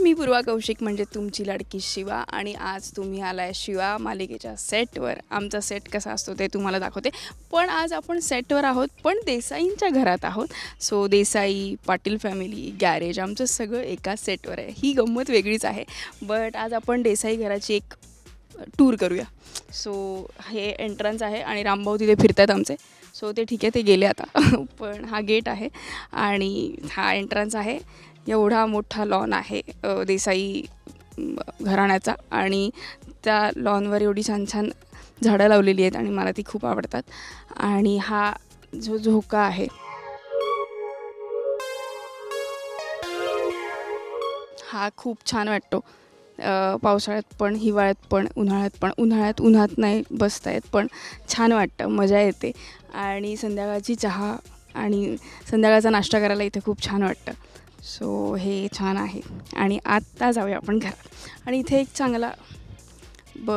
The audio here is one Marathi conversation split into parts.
मी पूर्वा कौशिक म्हणजे तुमची लाडकी शिवा आणि आज तुम्ही आलाय शिवा मालिकेच्या सेटवर. आमचा सेट कसा असतो ते तुम्हाला दाखवते. पण आज आपण सेटवर आहोत पण देसाईंच्या घरात आहोत. So Desai Patil family garage आमचं सगळं एकाच सेटवर आहे. ही गंमत वेगळीच आहे. बट आज आपण देसाई घराची एक टूर करूया. सो हे एंट्रन्स आहे आणि रामभाऊ तिथे फिरतात आमचे. सो ते ठीक आहे ते गेले आता. पण हा गेट आहे आणि हा एंट्रन्स आहे. एवढा मोठा लॉन आहे देसाई घराण्याचा. आणि त्या लॉनवर एवढी छान छान झाडं लावलेली आहेत आणि मला ती खूप आवडतात. आणि हा जो झोका आहे. हा खूप छान वाटतो. पावसाळ्यात पण हिवाळ्यात पण उन्हाळ्यात पण. उन्हाळ्यात उन्हात नाही बसता येत पण छान वाटतं मजा येते. आणि संध्याकाळची चहा आणि संध्याकाळचा नाश्ता करायला इथे खूप छान वाटतं. सो हे छान आहे. आणि आत्ता जाऊया आपण घरात. आणि इथे एक चांगला ब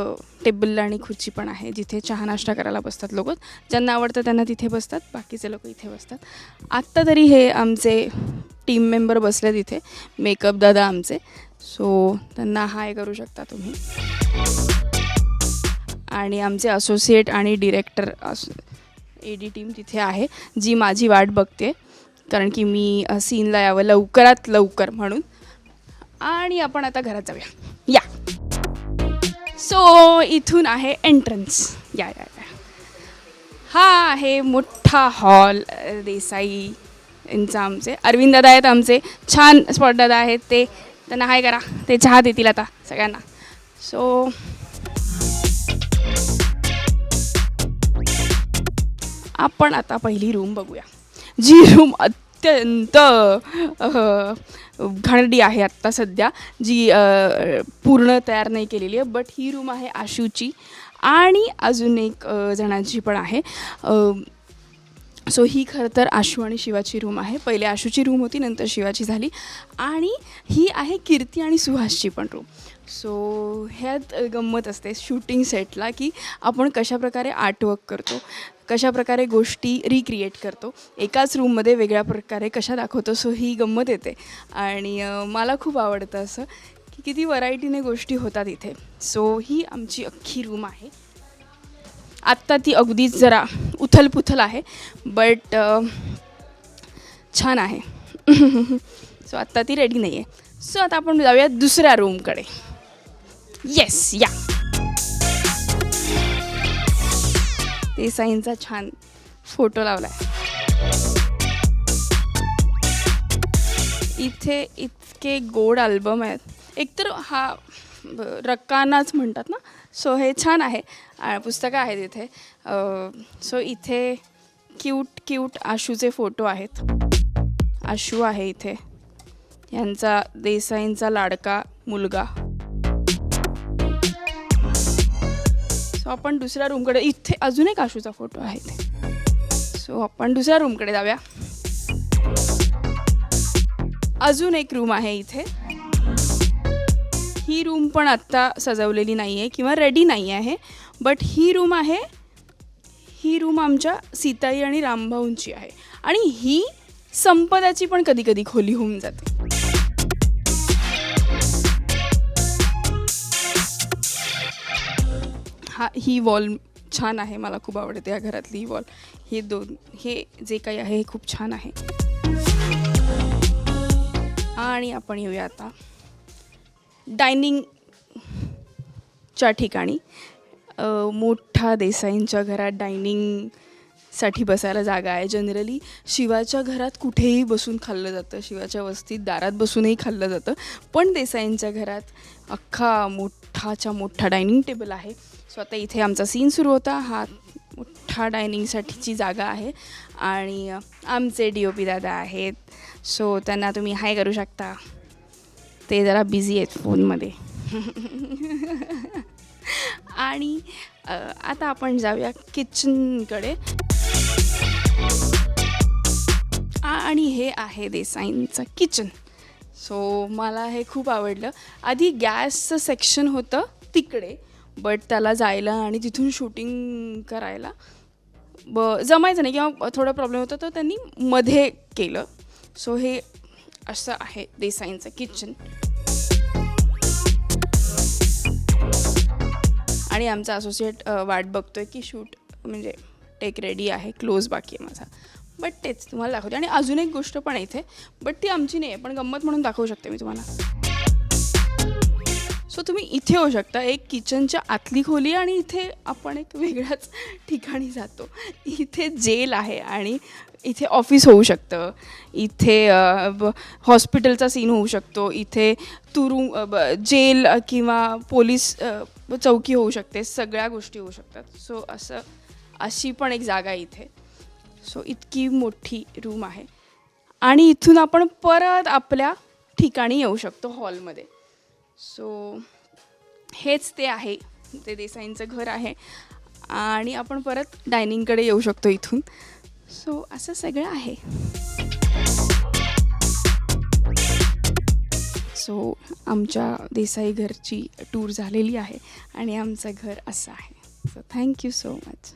टेबल आणि खुर्ची पण आहे जिथे चहा नाश्ता करायला बसतात लोक. ज्यांना आवडतं त्यांना तिथे बसतात बाकीचे लोक इथे बसतात. आत्ता तरी हे आमचे टीम मेंबर बसले तिथे मेकअप दादा आमचे. सो त्यांना हाय करू शकता तुम्ही. आणि आमचे असोसिएट आणि डिरेक्टर अस ए डी टीम तिथे आहे जी माझी वाट बघते. कारण की मी सीनला यावं लवकरात लवकर म्हणून. आणि आपण आता घरात जाऊया. या. सो इथून आहे एंट्रन्स या या या. हा आहे मोठा हॉल देसाई यांचा आमचे. अरविंद दादा आहेत आमचे. छान स्पॉट दादा आहेत ते. त्यांना हाय करा. ते चहा देतील आता सगळ्यांना. सो आपण आता पहिली रूम बघूया. जी रूम अत्यंत अह, घाणेरडी आहे आत्ता सध्या जी पूर्ण तयार नाही केलेली आहे बट ही रूम आहे आशूची. आणि अजून एक जणांची पण आहे. सो ही खरं तर आशू आणि शिवाची रूम आहे. पहिले आशूची रूम होती नंतर शिवाची झाली. आणि ही आहे कीर्ती आणि सुहासची पण रूम सो ह्यात गंमत असते शूटिंग सेटला की आपण कशाप्रकारे आर्टवर्क करतो. कशाप्रकारे गोष्टी रिक्रिएट करतो. एकाच रूममध्ये वेगळ्या प्रकारे कशा दाखवतो सो ही गंमत येते. आणि मला खूप आवडतं असं की किती व्हरायटीने गोष्टी होतात इथे. सो ही आमची अख्खी रूम आहे. आत्ता ती अगदीच जरा उथलपुथल आहे बट छान आहे. सो आत्ता ती रेडी नाही आहे सो आता आपण जाऊया दुसऱ्या रूमकडे येस या. देसाईंचा छान फोटो लावला आहे इथे इतके गोड अल्बम आहेत. एकतर हा रक्कानाच म्हणतात ना? सो हे छान आहे. पुस्तकं आहेत इथे. सो इथे क्यूट क्यूट आशूचे फोटो आहेत. आशू आहे इथे. यांचा देसाईंचा लाडका मुलगा. सो आपण दुसऱ्या रूमकडे इथे अजून एक आशूचा फोटो आहे इथे सो आपण दुसऱ्या रूमकडे जाऊया. अजून एक रूम आहे इथे. ही रूम पण आत्ता सजवलेली नाही आहे किंवा रेडी नाही आहे बट ही रूम आहे ही रूम आमच्या सीताई आणि रामभाऊंची आहे. आणि ही संपदाची पण कधी कधी खोली होऊन जाते. हा ही वॉल छान आहे मला खूप आवडते या घरातली ही वॉल हे दोन हे जे काही आहे हे खूप छान आहे. आणि आपण येऊया आता डायनिंगच्या ठिकाणी. मोठा देसाईंच्या घरात डायनिंग साठी बसायला जागा आहे. जनरली शिवाच्या घरात कुठेही बसून खाल्लं जातं. शिवाच्या वस्तीत दारात बसूनही खाल्लं जातं. पण देसाईंच्या घरात अख्खा मोठाच्या मोठा डायनिंग टेबल आहे. सो आता इथे आमचा सीन सुरू होता. हा मोठा डायनिंगसाठीची जागा आहे. आणि आमचे डी ओ पी दादा आहेत. सो त्यांना तुम्ही हाय करू शकता. ते जरा बिझी आहेत फोनमध्ये. आणि आता आपण जाऊया किचनकडे आणि हे आहे देसाईंचं किचन सो मला हे खूप आवडलं. आधी गॅसचं सेक्शन होतं तिकडे बट त्याला जायला आणि तिथून शूटिंग करायला ब जमायचं नाही किंवा थोडा प्रॉब्लेम होता तर त्यांनी मध्ये केलं. सो हे असं आहे देसाईंचं किचन आणि आमचा असोसिएट वाट बघतोय की शूट म्हणजे टेक रेडी आहे क्लोज बाकी आहे माझा. बट तेच तुम्हाला दाखवते. आणि अजून एक गोष्ट पण आहे इथे. बट ती आमची नाही आहे पण गंमत म्हणून दाखवू शकते मी तुम्हाला. सो तुम्ही इथे येऊ शकता. एक किचनच्या आतली खोली आणि इथे आपण एक वेगळ्याच ठिकाणी जातो. इथे जेल आहे आणि इथे ऑफिस होऊ शकतं. इथे हॉस्पिटलचा सीन होऊ शकतो. इथे तुरुंग ब- जेल किंवा पोलीस चौकी होऊ शकते. सगळ्या गोष्टी होऊ शकतात. सो असं अशी पण एक जागा आहे इथे. सो इतकी मोठी रूम आहे. आणि इथून आपण परत आपल्या ठिकाणी येऊ शकतो हॉलमध्ये सो हेच ते आहे. ते देसाईंचं घर आहे. आणि आपण परत डायनिंगकडे येऊ शकतो इथून. सो असं सगळं आहे. सो आमच्या देसाई घरची टूर झालेली आहे. आणि आमचं घर असं आहे. So thank you so much